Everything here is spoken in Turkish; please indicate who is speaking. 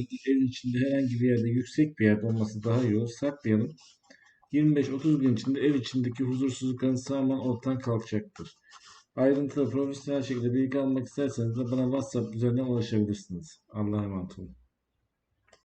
Speaker 1: evin içinde herhangi bir yerde yüksek bir yerde olması daha iyi olur. Saklayalım. 25-30 gün içinde ev içindeki huzursuzlukların tamamen ortadan kalkacaktır. Ayrıntılı profesyonel şekilde bilgi almak isterseniz de bana WhatsApp üzerinden ulaşabilirsiniz. Allah'a emanet olun.